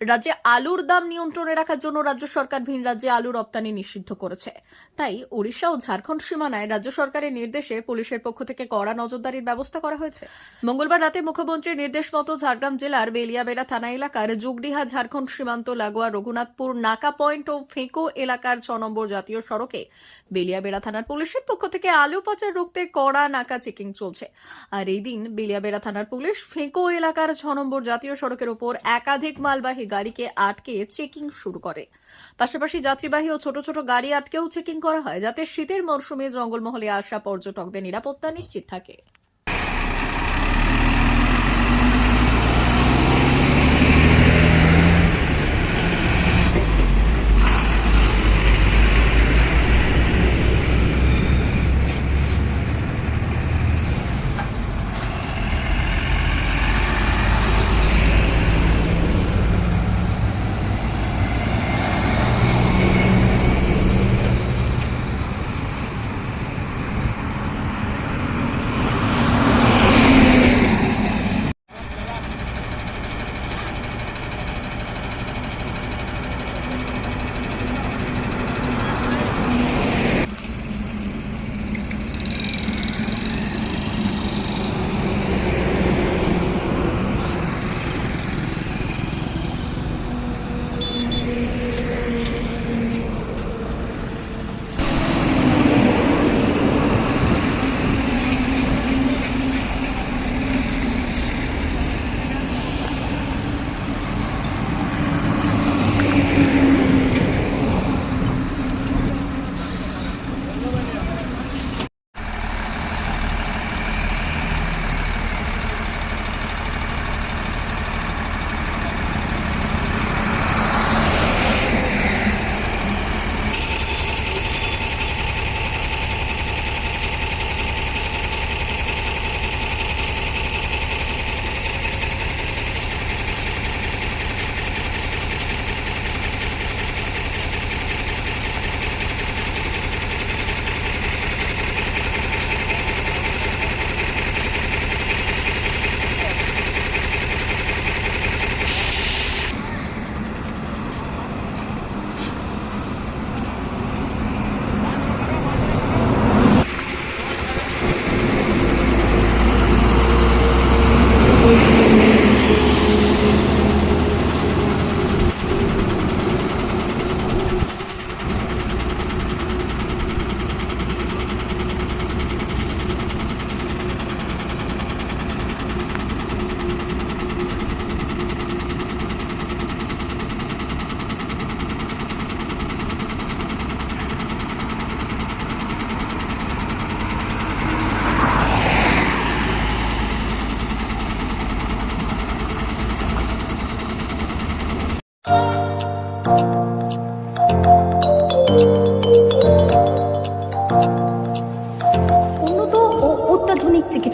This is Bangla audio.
রাজ্যে আলুর দাম নিয়ন্ত্রণে রাখার জন্য রাজ্য সরকার ভিন রাজ্যে আলু রপ্তানি নিষিদ্ধ করেছে। তাই ওড়িশা ও ঝাড়খণ্ড সীমানায় রাজ্য সরকারের নির্দেশে পুলিশের পক্ষ থেকে কড়া নজরদারির ব্যবস্থা করা হয়েছে। মঙ্গলবার রাতে মুখ্যমন্ত্রীর নির্দেশ মতো ঝাড়গ্রাম জেলার বেলিয়াবেড়া থানা এলাকার জুগডিহা ঝাড়খণ্ড সীমান্ত লাগোয়া রঘুনাথপুর নাকা পয়েন্ট ও ফেঁকো এলাকার ছ নম্বর জাতীয় সড়কে বেলিয়াবেড়া থানার পুলিশের পক্ষ থেকে আলু পাচার রুখতে কড়া নাকা চেকিং চলছে। আর এই দিন বেলিয়াবেড়া থানার পুলিশ ফেঁকো এলাকার ছ নম্বর জাতীয় সড়কের উপর একাধিক মালবাহী গাড়িকে আটকে চেকিং শুরু করে। পাশাপাশি যাত্রীবাহী ও ছোট ছোট গাড়ি আটকেও চেকিং করা হয়, যাতে শীতের মরশুমে জঙ্গলমহলে আসা পর্যটকদের নিরাপত্তা নিশ্চিত থাকে।